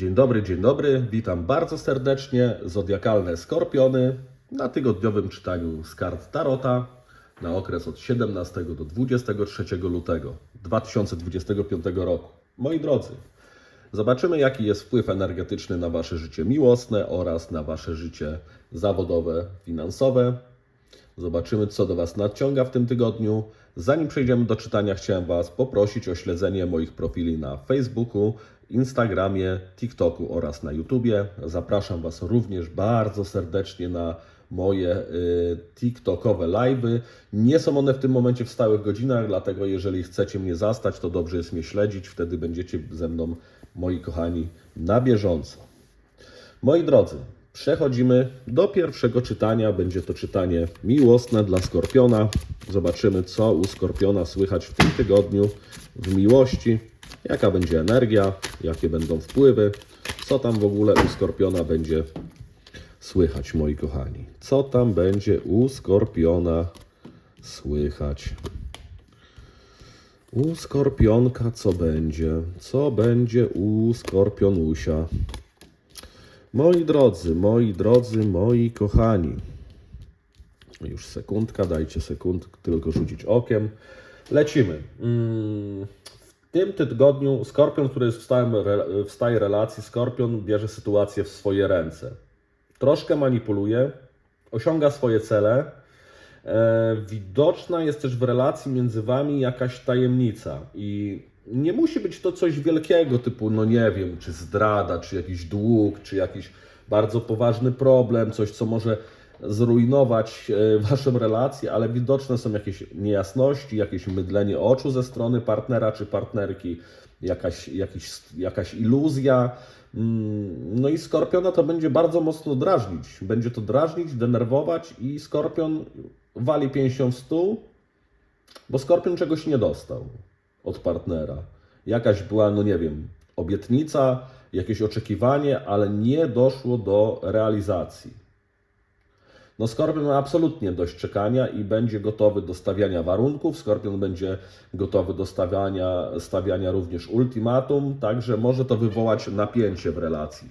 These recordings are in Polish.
Dzień dobry, dzień dobry. Witam bardzo serdecznie. Zodiakalne skorpiony na tygodniowym czytaniu z kart Tarota na okres od 17 do 23 lutego 2025 roku. Moi drodzy, zobaczymy jaki jest wpływ energetyczny na Wasze życie miłosne oraz na Wasze życie zawodowe, finansowe. Zobaczymy, co do Was nadciąga w tym tygodniu. Zanim przejdziemy do czytania, chciałem Was poprosić o śledzenie moich profili na Facebooku, Instagramie, TikToku oraz na YouTubie. Zapraszam Was również bardzo serdecznie na moje y, TikTokowe live'y. Nie są one w tym momencie w stałych godzinach, dlatego jeżeli chcecie mnie zastać, to dobrze jest mnie śledzić. Wtedy będziecie ze mną, moi kochani, na bieżąco. Moi drodzy, przechodzimy do pierwszego czytania. Będzie to czytanie miłosne dla Skorpiona. Zobaczymy, co u Skorpiona słychać w tym tygodniu w miłości, jaka będzie energia, jakie będą wpływy, co tam w ogóle u Skorpiona będzie słychać, moi kochani. Co tam będzie u Skorpiona słychać? U Skorpionka co będzie? Co będzie u Skorpionusia? Moi drodzy, moi drodzy, moi kochani. Już sekundka, dajcie sekund, tylko rzucić okiem. Lecimy. Mm, W tym tygodniu Skorpion, który jest w, stałej relacji, Skorpion bierze sytuację w swoje ręce. Troszkę manipuluje, osiąga swoje cele. E, widoczna jest też w relacji między wami jakaś tajemnica i nie musi być to coś wielkiego, typu, no nie wiem, czy zdrada, czy jakiś dług, czy jakiś bardzo poważny problem, coś, co może zrujnować e, waszą relację, ale widoczne są jakieś niejasności, jakieś mydlenie oczu ze strony partnera czy partnerki, jakaś, jakiś, jakaś iluzja. Mm, No i skorpiona to będzie bardzo mocno drażnić. Będzie to drażnić, denerwować i skorpion wali pięścią w stół, bo skorpion czegoś nie dostał od partnera. Jakaś była, no nie wiem, obietnica, jakieś oczekiwanie, ale nie doszło do realizacji. No Skorpion ma absolutnie dość czekania i będzie gotowy do stawiania warunków. Skorpion będzie gotowy do stawiania, stawiania również ultimatum, także może to wywołać napięcie w relacji.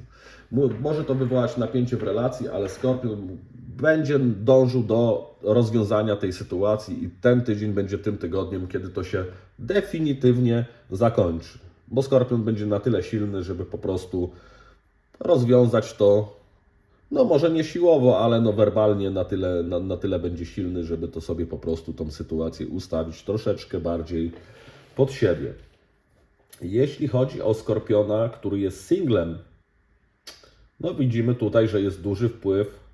Może to wywołać napięcie w relacji, ale Skorpion będzie dążył do rozwiązania tej sytuacji i ten tydzień będzie tym tygodniem, kiedy to się definitywnie zakończy. Bo Skorpion będzie na tyle silny, żeby po prostu rozwiązać to no może nie siłowo, ale no werbalnie na tyle, na, na tyle będzie silny, żeby to sobie po prostu tą sytuację ustawić troszeczkę bardziej pod siebie. Jeśli chodzi o Skorpiona, który jest singlem, no widzimy tutaj, że jest duży wpływ.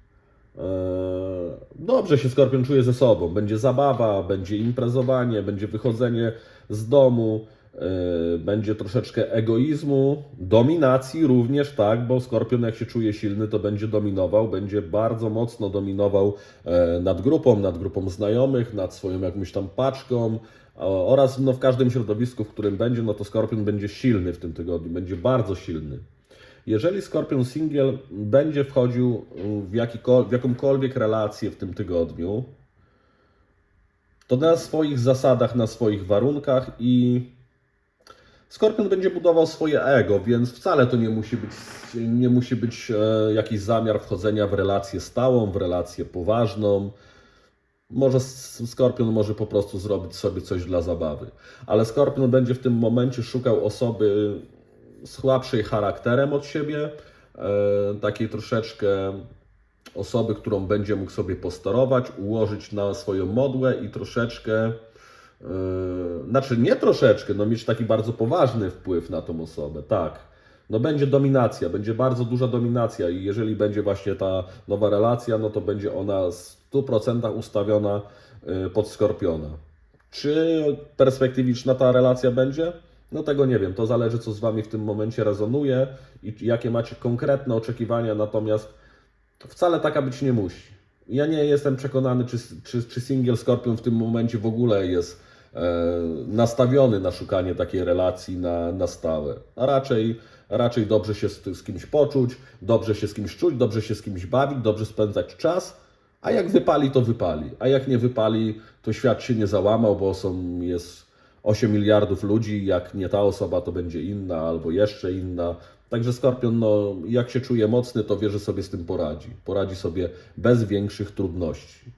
Eee, Dobrze się Skorpion czuje ze sobą. Będzie zabawa, będzie imprezowanie, będzie wychodzenie z domu, eee, będzie troszeczkę egoizmu, dominacji również, tak, bo Skorpion jak się czuje silny, to będzie dominował, będzie bardzo mocno dominował e, nad grupą, nad grupą znajomych, nad swoją jakąś tam paczką oraz no, w każdym środowisku, w którym będzie, no to Skorpion będzie silny w tym tygodniu, będzie bardzo silny. Jeżeli Skorpion Singiel będzie wchodził w, w jakąkolwiek relację w tym tygodniu, to na swoich zasadach, na swoich warunkach i Skorpion będzie budował swoje ego, więc wcale to nie musi być, nie musi być e, jakiś zamiar wchodzenia w relację stałą, w relację poważną. Może Skorpion może po prostu zrobić sobie coś dla zabawy, ale Skorpion będzie w tym momencie szukał osoby słabszej charakterem od siebie, e, takiej troszeczkę osoby, którą będzie mógł sobie posterować, ułożyć na swoją modłę i troszeczkę, e, znaczy nie troszeczkę, no mieć taki bardzo poważny wpływ na tą osobę, tak. No będzie dominacja, będzie bardzo duża dominacja i jeżeli będzie właśnie ta nowa relacja, no to będzie ona w 100% ustawiona e, pod Skorpiona. Czy perspektywiczna ta relacja będzie? No tego nie wiem. To zależy, co z Wami w tym momencie rezonuje i jakie macie konkretne oczekiwania, natomiast wcale taka być nie musi. Ja nie jestem przekonany, czy, czy, czy single Scorpion w tym momencie w ogóle jest e, nastawiony na szukanie takiej relacji na, na stałe. A raczej, raczej dobrze się z, z kimś poczuć, dobrze się z kimś czuć, dobrze się z kimś bawić, dobrze spędzać czas, a jak wypali, to wypali. A jak nie wypali, to świat się nie załamał, bo są, jest 8 miliardów ludzi, jak nie ta osoba, to będzie inna albo jeszcze inna. Także Skorpion, no, jak się czuje mocny, to wie, że sobie z tym poradzi. Poradzi sobie bez większych trudności.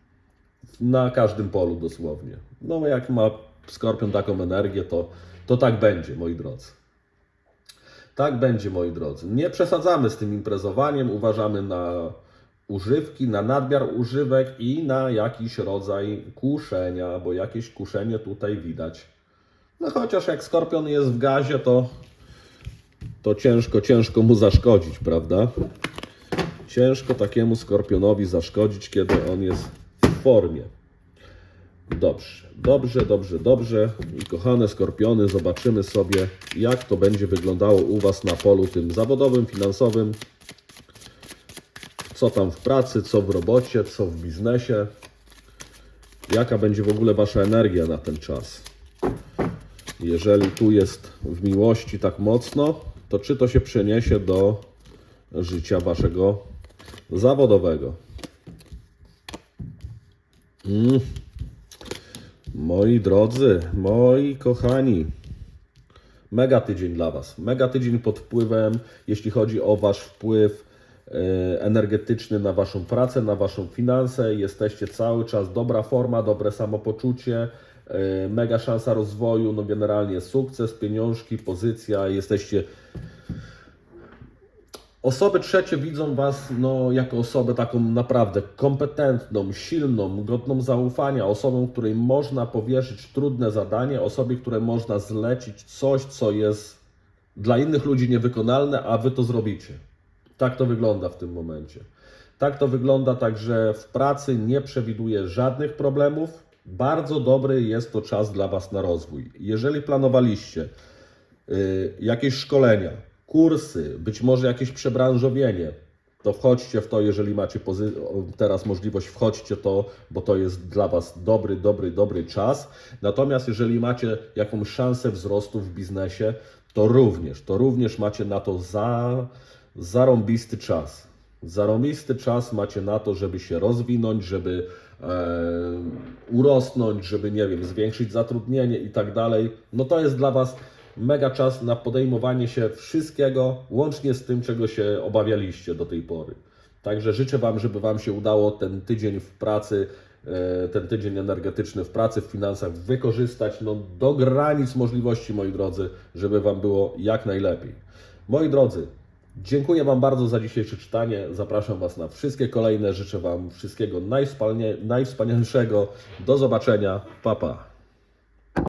Na każdym polu dosłownie. No, jak ma Skorpion taką energię, to, to tak będzie, moi drodzy. Tak będzie, moi drodzy. Nie przesadzamy z tym imprezowaniem, uważamy na używki, na nadmiar używek i na jakiś rodzaj kuszenia, bo jakieś kuszenie tutaj widać. No chociaż jak skorpion jest w gazie, to, to ciężko, ciężko mu zaszkodzić, prawda? Ciężko takiemu skorpionowi zaszkodzić, kiedy on jest w formie. Dobrze, dobrze, dobrze, dobrze. I kochane skorpiony, zobaczymy sobie, jak to będzie wyglądało u Was na polu tym zawodowym, finansowym. Co tam w pracy, co w robocie, co w biznesie. Jaka będzie w ogóle Wasza energia na ten czas. Jeżeli tu jest w miłości tak mocno, to czy to się przeniesie do życia Waszego zawodowego? Mm. Moi drodzy, moi kochani, mega tydzień dla Was. Mega tydzień pod wpływem, jeśli chodzi o Wasz wpływ e, energetyczny na Waszą pracę, na Waszą finanse. Jesteście cały czas dobra forma, dobre samopoczucie, mega szansa rozwoju, no generalnie sukces, pieniążki, pozycja. Jesteście Osoby trzecie widzą Was no, jako osobę taką naprawdę kompetentną, silną, godną zaufania, osobą, której można powierzyć trudne zadanie, osobie, której można zlecić coś, co jest dla innych ludzi niewykonalne, a Wy to zrobicie. Tak to wygląda w tym momencie. Tak to wygląda także w pracy, nie przewiduję żadnych problemów. Bardzo dobry jest to czas dla Was na rozwój. Jeżeli planowaliście y, jakieś szkolenia, kursy, być może jakieś przebranżowienie, to wchodźcie w to, jeżeli macie teraz możliwość, wchodźcie to, bo to jest dla Was dobry, dobry, dobry czas. Natomiast jeżeli macie jakąś szansę wzrostu w biznesie, to również, to również macie na to za, zarąbisty czas. Zarąbisty czas macie na to, żeby się rozwinąć, żeby e, urosnąć, żeby, nie wiem, zwiększyć zatrudnienie i tak dalej. No to jest dla Was mega czas na podejmowanie się wszystkiego, łącznie z tym, czego się obawialiście do tej pory. Także życzę Wam, żeby Wam się udało ten tydzień w pracy, e, ten tydzień energetyczny w pracy, w finansach wykorzystać no, do granic możliwości, moi drodzy, żeby Wam było jak najlepiej. Moi drodzy, dziękuję Wam bardzo za dzisiejsze czytanie. Zapraszam Was na wszystkie kolejne. Życzę Wam wszystkiego najwspanialszego. Do zobaczenia. Pa, pa.